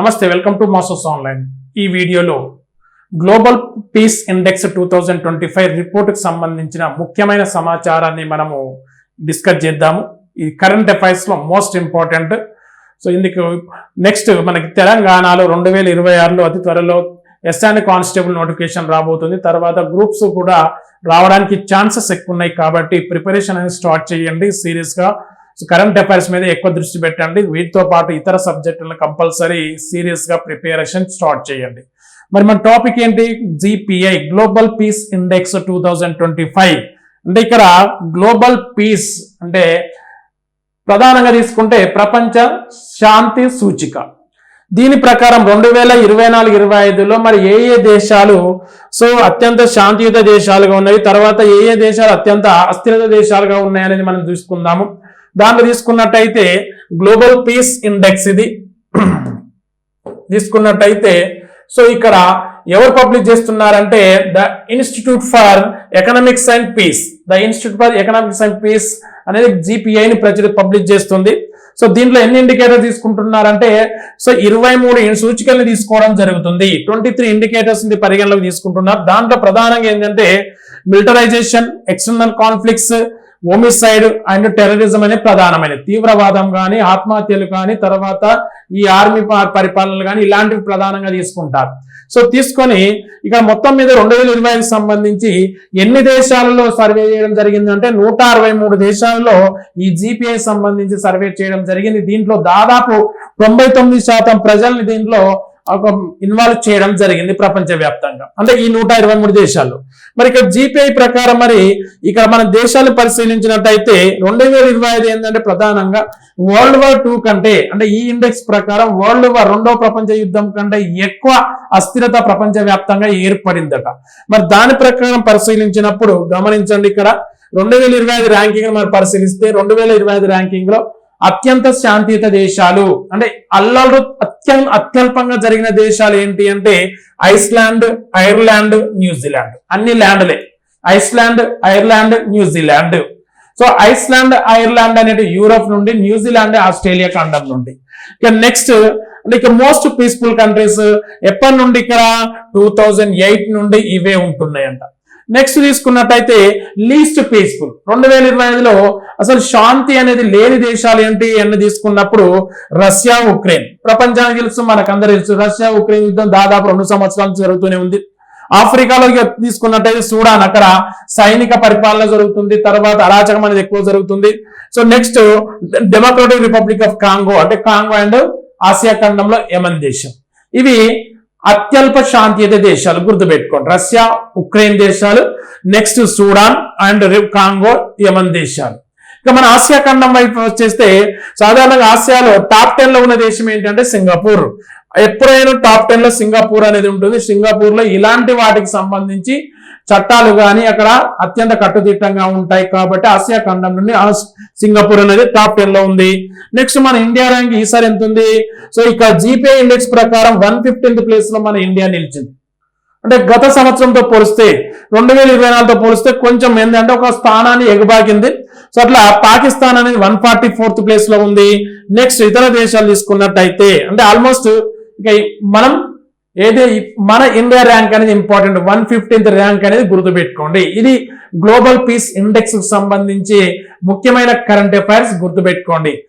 నమస్తే welcome to మాసోస్ online. ఈ వీడియోలో global peace index two thousand twenty five రిపోర్ట్కి సంబంధించిన ముఖ్యమైన సమాచారాన్ని మనము డిస్కస్ చేద్దాము. ఈ కరెంట్ అఫైర్స్లో మోస్ట్ ఇంపార్టెంట్. సో ఇందుకు నెక్స్ట్ మనకి తెలంగాణలో రెండు వేల ఇరవై ఆరులో అతి త్వరలో ఎస్ఆన్ కానిస్టేబుల్ నోటిఫికేషన్ రాబోతుంది. తర్వాత గ్రూప్స్ కూడా రావడానికి ఛాన్సెస్ ఎక్కువ ఉన్నాయి కాబట్టి ప్రిపరేషన్ అనేది స్టార్ట్ చేయండి. సీరియస్గా సో కరెంట్ అఫైర్స్ మీద ఎక్కువ దృష్టి పెట్టండి. వీటితో పాటు ఇతర సబ్జెక్టులను కంపల్సరీ సీరియస్గా ప్రిపరేషన్ స్టార్ట్ చేయండి. మరి మన టాపిక్ ఏంటి? GPI global peace index two twenty five అంటే ఇక్కడ గ్లోబల్ పీస్ అంటే ప్రధానంగా తీసుకుంటే ప్రపంచ శాంతి సూచిక. దీని ప్రకారం రెండు వేల ఇరవై నాలుగు ఇరవై ఐదులో మరి ఏ ఏ దేశాలు సో అత్యంత శాంతియుత దేశాలుగా ఉన్నాయి తర్వాత ఏ ఏ దేశాలు అత్యంత అస్థిరత దేశాలుగా ఉన్నాయనేది మనం చూసుకుందాము. దాంట్లో తీసుకున్నట్టయితే గ్లోబల్ పీస్ ఇండెక్స్ ఇది. తీసుకున్నట్టయితే సో ఇక్కడ ఎవరు పబ్లిష్ చేస్తున్నారంటే the institute for economics and peace. The institute for economics and peace అనేది జిపిఐని ప్రచురి పబ్లిష్ చేస్తుంది. సో దీంట్లో ఎన్ని ఇండికేటర్ తీసుకుంటున్నారంటే సో ఇరవై మూడు సూచికల్ని తీసుకోవడం జరుగుతుంది. ట్వంటీ త్రీ ఇండికేటర్స్ పరిగణలోకి తీసుకుంటున్నారు. దాంట్లో ప్రధానంగా ఏంటంటే militarisation external conflicts homicide and terrorism అనే ప్రధానమైనది. తీవ్రవాదం కానీ ఆత్మహత్యలు కానీ తర్వాత ఈ ఆర్మీ పరిపాలనలు కానీ ఇలాంటివి ప్రధానంగా తీసుకుంటారు. సో తీసుకొని ఇక మొత్తం మీద రెండు వేల ఇరవై సంబంధించి ఎన్ని దేశాలలో సర్వే చేయడం జరిగిందంటే నూట అరవై మూడు దేశాలలో ఈ జీపీఐ సంబంధించి సర్వే చేయడం జరిగింది. దీంట్లో దాదాపు తొంభై తొమ్మిది శాతం ప్రజల్ని దీంట్లో ఒక ఇన్వాల్వ్ చేయడం జరిగింది ప్రపంచవ్యాప్తంగా. అంటే ఈ నూట ఇరవై మూడు దేశాల్లో. మరి ఇక్కడ జీపీఐ ప్రకారం మరి ఇక్కడ మన దేశాలు పరిశీలించినట్టయితే రెండు వేల ఇరవై ఐదు ఏంటంటే ప్రధానంగా వరల్డ్ వార్ టూ కంటే అంటే ఈ ఇండెక్స్ ప్రకారం వరల్డ్ వార్ రెండో ప్రపంచ యుద్ధం కంటే ఎక్కువ అస్థిరత ప్రపంచవ్యాప్తంగా ఏర్పడిందట. మరి దాని ప్రకారం పరిశీలించినప్పుడు గమనించండి ఇక్కడ. రెండు వేల ఇరవై ఐదు ర్యాంకింగ్ మనం పరిశీలిస్తే రెండు వేల ఇరవై ఐదు ర్యాంకింగ్లో అత్యంత శాంతియుత దేశాలు. అంటే అల్లలు అత్యం అత్యల్పంగా జరిగిన దేశాలు ఏంటి అంటే ఐస్లాండ్ ఐర్లాండ్ న్యూజిలాండ్ అన్ని ల్యాండ్లే. Iceland Ireland New Zealand so Iceland Ireland అనేది యూరోప్ నుండి న్యూజిలాండ్ ఆస్ట్రేలియా ఖండం నుండి. ఇక నెక్స్ట్ అంటే ఇక మోస్ట్ పీస్ఫుల్ కంట్రీస్ ఎప్పటి నుండి ఇక్కడ? టూ నుండి ఇవే ఉంటున్నాయంట. నెక్స్ట్ తీసుకున్నట్టయితే లీస్ట్ పీస్ఫుల్ రెండు వేల ఇరవై ఐదులో అసలు శాంతి అనేది లేని దేశాలు ఏంటి అని తీసుకున్నప్పుడు రష్యా ఉక్రెయిన్. ప్రపంచానికి తెలుసు మనకందరూ తెలుసు. రష్యా ఉక్రెయిన్ యుద్ధం దాదాపు రెండు సంవత్సరాలు జరుగుతూనే ఉంది. ఆఫ్రికాలో తీసుకున్నట్టయితే సూడాన్ అక్కడ సైనిక పరిపాలన జరుగుతుంది. తర్వాత అరాచకం అనేది ఎక్కువ జరుగుతుంది. So next Democratic Republic of Congo అంటే కాంగో అండ్ ఆసియా ఖండంలో యమన్ దేశం. ఇవి అత్యల్ప శాంతియుత దేశాలు గుర్తుపెట్టుకోండి. రష్యా ఉక్రెయిన్ దేశాలు next Sudan and Congo Yemen దేశాలు. ఇక మన ఆసియా ఖండం వైపు వచ్చేస్తే సాధారణంగా ఆసియాలో టాప్ టెన్లో ఉన్న దేశం ఏంటంటే సింగపూర్. ఎప్పుడైనా టాప్ టెన్లో సింగపూర్ అనేది ఉంటుంది. సింగపూర్లో ఇలాంటి వాటికి సంబంధించి చట్టాలు కానీ అక్కడ అత్యంత కట్టుదిట్టంగా ఉంటాయి కాబట్టి ఆసియా ఖండం నుండి సింగపూర్ అనేది టాప్ టెన్లో ఉంది. నెక్స్ట్ మన ఇండియా ర్యాంక్ ఈసారి ఎంత ఉంది సో ఇక్కడ జీపే ఇండెక్స్ ప్రకారం వన్ ఫిఫ్టీన్త్ ప్లేస్లో మన ఇండియా నిలిచింది. అంటే గత సంవత్సరంతో పోలిస్తే రెండు వేల ఇరవై నాలుగుతో పోలిస్తే కొంచెం ఏంటంటే ఒక స్థానాన్ని ఎగబాకింది. సో అట్లా పాకిస్తాన్ అనేది వన్ ఫార్టీ ఫోర్త్ ప్లేస్లో ఉంది. నెక్స్ట్ ఇతర దేశాలు తీసుకున్నట్టయితే అంటే ఆల్మోస్ట్ ఇక మనం ఏది మన ఇండియా ర్యాంక్ అనేది ఇంపార్టెంట్ వన్ ఫిఫ్టీన్త్ ర్యాంక్ అనేది గుర్తుపెట్టుకోండి. ఇది గ్లోబల్ పీస్ ఇండెక్స్ సంబంధించి ముఖ్యమైన కరెంట్ అఫైర్స్ గుర్తుపెట్టుకోండి.